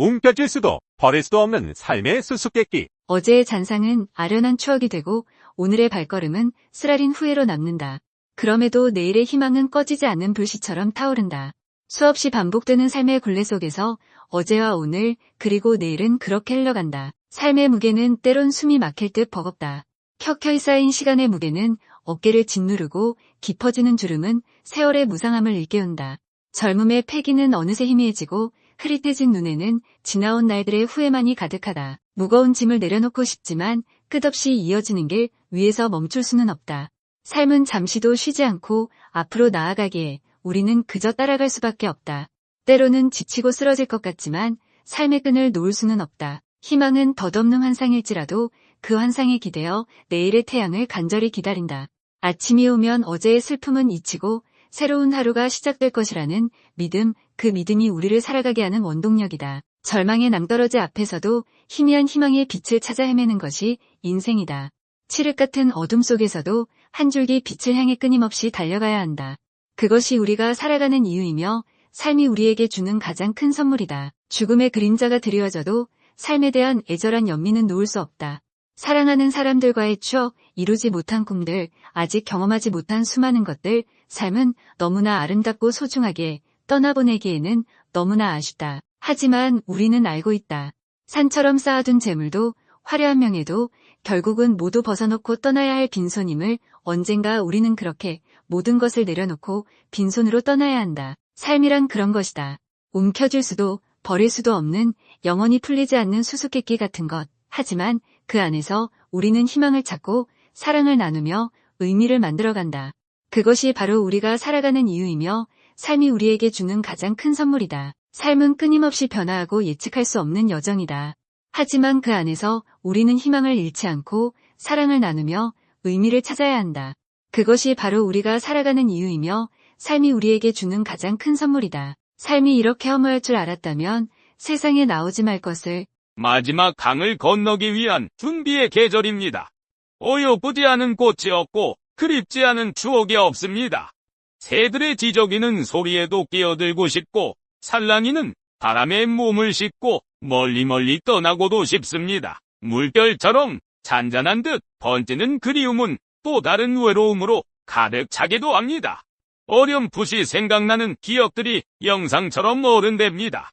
움켜쥘 수도 버릴 수도 없는 삶의 수수께끼. 어제의 잔상은 아련한 추억이 되고 오늘의 발걸음은 쓰라린 후회로 남는다. 그럼에도 내일의 희망은 꺼지지 않는 불씨처럼 타오른다. 수없이 반복되는 삶의 굴레 속에서 어제와 오늘 그리고 내일은 그렇게 흘러간다. 삶의 무게는 때론 숨이 막힐 듯 버겁다. 켜켜이 쌓인 시간의 무게는 어깨를 짓누르고 깊어지는 주름은 세월의 무상함을 일깨운다. 젊음의 패기는 어느새 희미해지고 흐릿해진 눈에는 지나온 날들의 후회만이 가득하다. 무거운 짐을 내려놓고 싶지만 끝없이 이어지는 길 위에서 멈출 수는 없다. 삶은 잠시도 쉬지 않고 앞으로 나아가기에 우리는 그저 따라갈 수밖에 없다. 때로는 지치고 쓰러질 것 같지만 삶의 끈을 놓을 수는 없다. 희망은 덧없는 환상일지라도 그 환상에 기대어 내일의 태양을 간절히 기다린다. 아침이 오면 어제의 슬픔은 잊히고 새로운 하루가 시작될 것이라는 믿음, 그 믿음이 우리를 살아가게 하는 원동력이다. 절망의 낭떠러지 앞에서도 희미한 희망의 빛을 찾아 헤매는 것이 인생이다. 칠흑 같은 어둠 속에서도 한 줄기 빛을 향해 끊임없이 달려가야 한다. 그것이 우리가 살아가는 이유이며 삶이 우리에게 주는 가장 큰 선물이다. 죽음의 그림자가 드리워져도 삶에 대한 애절한 연민은 놓을 수 없다. 사랑하는 사람들과의 추억, 이루지 못한 꿈들, 아직 경험하지 못한 수많은 것들, 삶은 너무나 아름답고 소중하게 떠나보내기에는 너무나 아쉽다. 하지만 우리는 알고 있다. 산처럼 쌓아둔 재물도 화려한 명예도 결국은 모두 벗어놓고 떠나야 할 빈손임을 언젠가 우리는 그렇게 모든 것을 내려놓고 빈손으로 떠나야 한다. 삶이란 그런 것이다. 움켜쥘 수도 버릴 수도 없는 영원히 풀리지 않는 수수께끼 같은 것. 하지만 그 안에서 우리는 희망을 찾고 사랑을 나누며 의미를 만들어간다. 그것이 바로 우리가 살아가는 이유이며 삶이 우리에게 주는 가장 큰 선물이다. 삶은 끊임없이 변화하고 예측할 수 없는 여정이다. 하지만 그 안에서 우리는 희망을 잃지 않고 사랑을 나누며 의미를 찾아야 한다. 그것이 바로 우리가 살아가는 이유이며 삶이 우리에게 주는 가장 큰 선물이다. 삶이 이렇게 허무할 줄 알았다면 세상에 나오지 말 것을 마지막 강을 건너기 위한 준비의 계절입니다. 어여쁘지 않은 꽃이 없고 그립지 않은 추억이 없습니다. 새들의 지저귀는 소리에도 끼어들고 싶고 산란이는 바람에 몸을 싣고 멀리 멀리 떠나고도 싶습니다. 물결처럼 잔잔한 듯 번지는 그리움은 또 다른 외로움으로 가득 차기도 합니다. 어렴풋이 생각나는 기억들이 영상처럼 어른됩니다.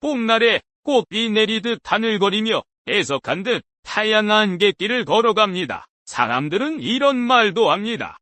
봄날에 꽃비 내리듯 하늘거리며 애석한 듯 타양 안갯길을 걸어갑니다. 사람들은 이런 말도 합니다.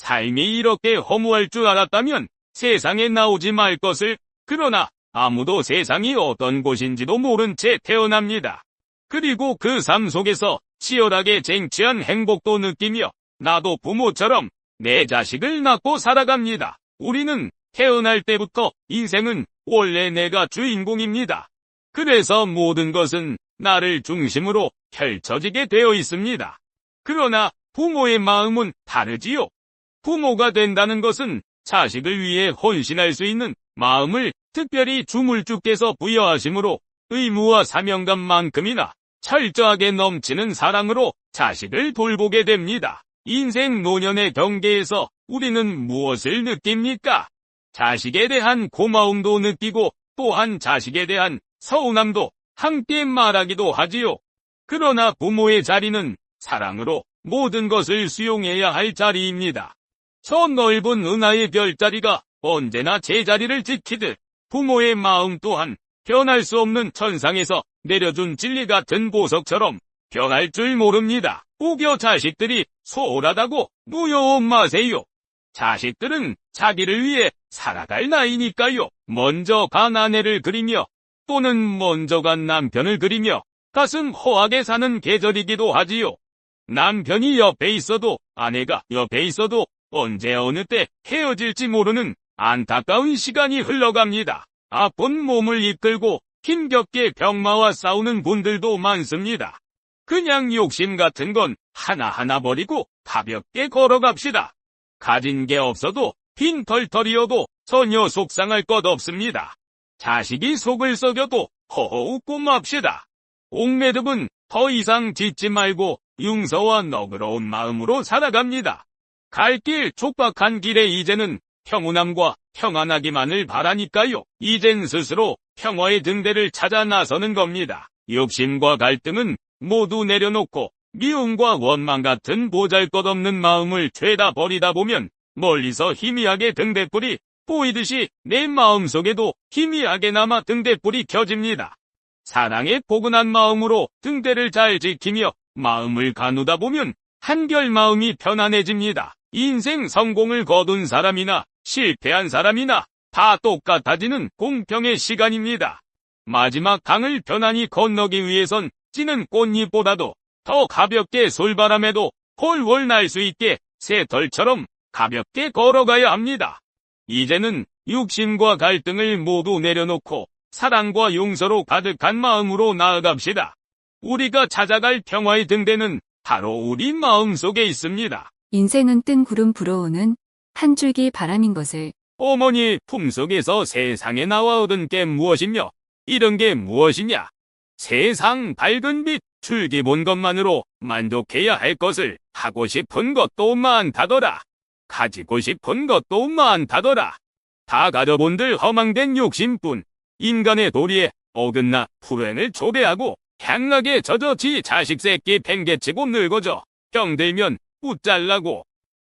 삶이 이렇게 허무할 줄 알았다면 세상에 나오지 말 것을 그러나 아무도 세상이 어떤 곳인지도 모른 채 태어납니다. 그리고 그 삶 속에서 치열하게 쟁취한 행복도 느끼며 나도 부모처럼 내 자식을 낳고 살아갑니다. 우리는 태어날 때부터 인생은 원래 내가 주인공입니다. 그래서 모든 것은 나를 중심으로 펼쳐지게 되어 있습니다. 그러나 부모의 마음은 다르지요. 부모가 된다는 것은 자식을 위해 헌신할 수 있는 마음을 특별히 주물주께서 부여하심으로 의무와 사명감만큼이나 철저하게 넘치는 사랑으로 자식을 돌보게 됩니다. 인생 노년의 경계에서 우리는 무엇을 느낍니까? 자식에 대한 고마움도 느끼고 또한 자식에 대한 서운함도 함께 말하기도 하지요. 그러나 부모의 자리는 사랑으로 모든 것을 수용해야 할 자리입니다. 저 넓은 은하의 별자리가 언제나 제자리를 지키듯 부모의 마음 또한 변할 수 없는 천상에서 내려준 진리 같은 보석처럼 변할 줄 모릅니다. 우겨 자식들이 소홀하다고 무여워 마세요. 자식들은 자기를 위해 살아갈 나이니까요. 먼저 간 아내를 그리며 또는 먼저 간 남편을 그리며 가슴 허하게 사는 계절이기도 하지요. 남편이 옆에 있어도 아내가 옆에 있어도 언제 어느 때 헤어질지 모르는 안타까운 시간이 흘러갑니다. 아픈 몸을 이끌고 힘겹게 병마와 싸우는 분들도 많습니다. 그냥 욕심 같은 건 하나하나 버리고 가볍게 걸어갑시다. 가진 게 없어도 빈 털털이어도 전혀 속상할 것 없습니다. 자식이 속을 썩여도 허허 웃고 맙시다. 옥매듭은 더 이상 짓지 말고 융서와 너그러운 마음으로 살아갑니다. 갈 길 촉박한 길에 이제는 평온함과 평안하기만을 바라니까요. 이젠 스스로 평화의 등대를 찾아 나서는 겁니다. 욕심과 갈등은 모두 내려놓고 미움과 원망 같은 보잘것없는 마음을 죄다 버리다 보면 멀리서 희미하게 등대불이 보이듯이 내 마음속에도 희미하게 남아 등대불이 켜집니다. 사랑의 포근한 마음으로 등대를 잘 지키며 마음을 가누다 보면 한결 마음이 편안해집니다. 인생 성공을 거둔 사람이나 실패한 사람이나 다 똑같아지는 공평의 시간입니다. 마지막 강을 편안히 건너기 위해선 찌는 꽃잎보다도 더 가볍게 솔바람에도 홀월 날 수 있게 새털처럼 가볍게 걸어가야 합니다. 이제는 육심과 갈등을 모두 내려놓고 사랑과 용서로 가득한 마음으로 나아갑시다. 우리가 찾아갈 평화의 등대는 바로 우리 마음 속에 있습니다. 인생은 뜬 구름 불어오는 한 줄기 바람인 것을 어머니 품속에서 세상에 나와 얻은 게 무엇이며 이런 게 무엇이냐? 세상 밝은 빛 줄기 본 것만으로 만족해야 할 것을 하고 싶은 것도 많다더라. 가지고 싶은 것도 많다더라. 다 가져본들 허망된 욕심뿐 인간의 도리에 어긋나 불행을 초래하고 향락에 젖어 지 자식 새끼 팽개치고 늙어져 병들면 웃잘라고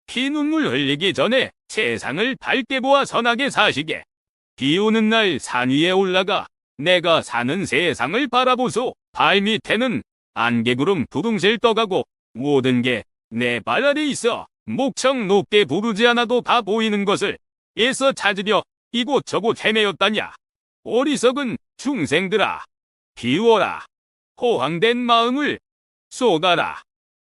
피눈물 흘리기 전에 세상을 밝게 보아 선하게 사시게. 비 오는 날 산 위에 올라가 내가 사는 세상을 바라보소. 발밑에는 안개구름 두둥실 떠가고 모든 게 내 발 아래 있어. 목청 높게 부르지 않아도 다 보이는 것을 애써 찾으려 이곳저곳 헤매었다냐. 어리석은 중생들아. 비워라. 호황된 마음을 쏟아라.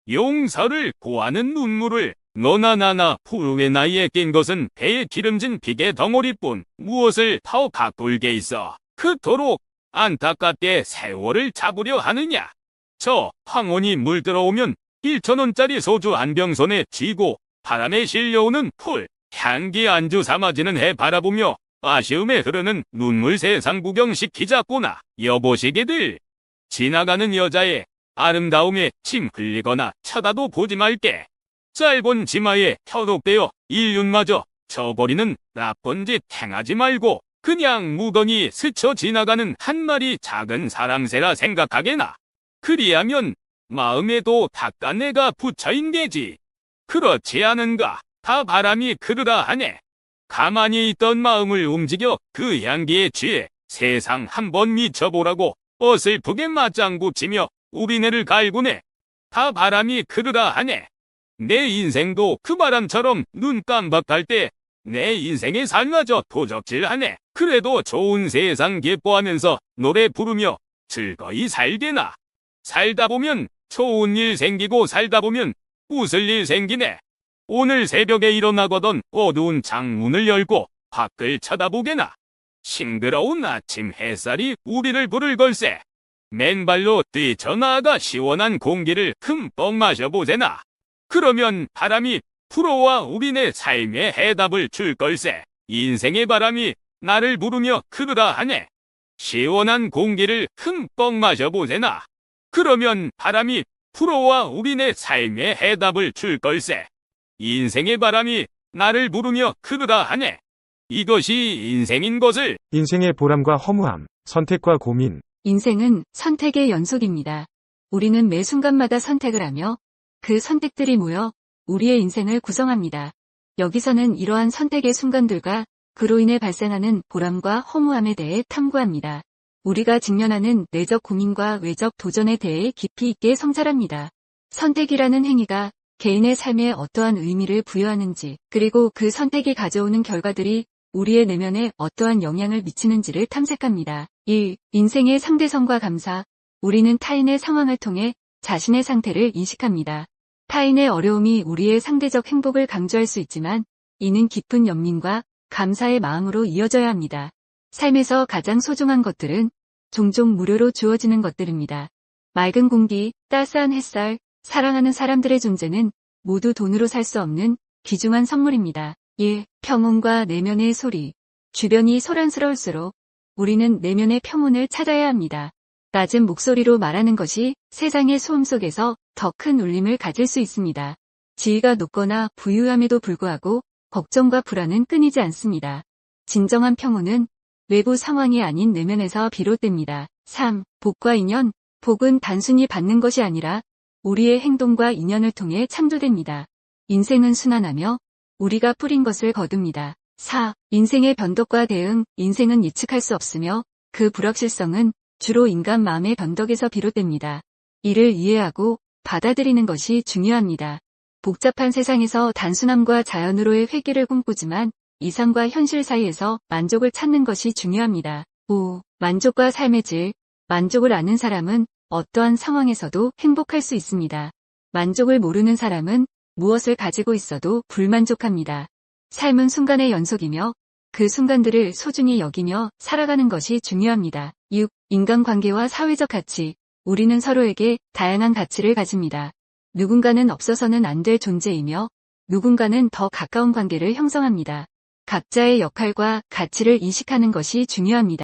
용서를 구하는 눈물을 너나 나나 푸르의 나이에 낀 것은 배에 기름진 비계 덩어리뿐 무엇을 더 가꿀게 있어 그토록 안타깝게 세월을 잡으려 하느냐? 저 황혼이 물들어오면 1천원짜리 소주 한 병 손에 쥐고 바람에 실려오는 풀 향기 안주 삼아지는 해 바라보며 아쉬움에 흐르는 눈물 세상 구경시키자꾸나. 여보시게들. 지나가는 여자의 아름다움에 침 흘리거나 쳐다도 보지 말게. 짧은 치마에 현혹되어 인륜마저 쳐버리는 나쁜 짓 행하지 말고 그냥 무던히 스쳐 지나가는 한 마리 작은 사랑새라 생각하게나. 그리하면 마음에도 닭간내가 붙여인 게지. 그렇지 않은가? 다 바람이 그르다 하네. 가만히 있던 마음을 움직여 그 향기에 취해 세상 한번 미쳐보라고 어슬프게 맞장구 치며 우리네를 갈구네. 다 바람이 그르다 하네. 내 인생도 그 바람처럼 눈 깜박할 때 내 인생의 삶마저 도적질하네. 그래도 좋은 세상 기뻐하면서 노래 부르며 즐거이 살게나. 살다 보면 좋은 일 생기고 살다 보면 웃을 일 생기네. 오늘 새벽에 일어나거든 어두운 창문을 열고 밖을 쳐다보게나. 싱그러운 아침 햇살이 우리를 부를 걸세. 맨발로 뛰쳐나가 시원한 공기를 흠뻑 마셔보세나. 그러면 바람이 불어와 우리네 삶의 해답을 줄 걸세. 인생의 바람이 나를 부르며 그르다 하네. 시원한 공기를 흠뻑 마셔보세나. 그러면 바람이 불어와 우리네 삶의 해답을 줄 걸세. 인생의 바람이 나를 부르며 그르다 하네. 이것이 인생인 것을 인생의 보람과 허무함, 선택과 고민, 인생은 선택의 연속입니다. 우리는 매 순간마다 선택을 하며 그 선택들이 모여 우리의 인생을 구성합니다. 여기서는 이러한 선택의 순간들과 그로 인해 발생하는 보람과 허무함에 대해 탐구합니다. 우리가 직면하는 내적 고민과 외적 도전에 대해 깊이 있게 성찰합니다. 선택이라는 행위가 개인의 삶에 어떠한 의미를 부여하는지, 그리고 그 선택이 가져오는 결과들이 우리의 내면에 어떠한 영향을 미치는지를 탐색합니다. 1. 인생의 상대성과 감사. 우리는 타인의 상황을 통해 자신의 상태를 인식합니다. 타인의 어려움이 우리의 상대적 행복을 강조할 수 있지만 이는 깊은 연민과 감사의 마음으로 이어져야 합니다. 삶에서 가장 소중한 것들은 종종 무료로 주어지는 것들입니다. 맑은 공기, 따스한 햇살, 사랑하는 사람들의 존재는 모두 돈으로 살 수 없는 귀중한 선물입니다. 1. 평온과 내면의 소리. 주변이 소란스러울수록 우리는 내면의 평온을 찾아야 합니다. 낮은 목소리로 말하는 것이 세상의 소음 속에서 더 큰 울림을 가질 수 있습니다. 지위가 높거나 부유함에도 불구하고 걱정과 불안은 끊이지 않습니다. 진정한 평온은 외부 상황이 아닌 내면에서 비롯됩니다. 3. 복과 인연. 복은 단순히 받는 것이 아니라 우리의 행동과 인연을 통해 창조됩니다. 인생은 순환하며 우리가 뿌린 것을 거둡니다. 4. 인생의 변덕과 대응. 인생은 예측할 수 없으며 그 불확실성은 주로 인간 마음의 변덕에서 비롯됩니다. 이를 이해하고 받아들이는 것이 중요합니다. 복잡한 세상에서 단순함과 자연으로의 회귀를 꿈꾸지만 이상과 현실 사이에서 만족을 찾는 것이 중요합니다. 5. 만족과 삶의 질. 만족을 아는 사람은 어떠한 상황에서도 행복할 수 있습니다. 만족을 모르는 사람은 무엇을 가지고 있어도 불만족합니다. 삶은 순간의 연속이며 그 순간들을 소중히 여기며 살아가는 것이 중요합니다. 6. 인간관계와 사회적 가치. 우리는 서로에게 다양한 가치를 가집니다. 누군가는 없어서는 안 될 존재이며 누군가는 더 가까운 관계를 형성합니다. 각자의 역할과 가치를 인식하는 것이 중요합니다.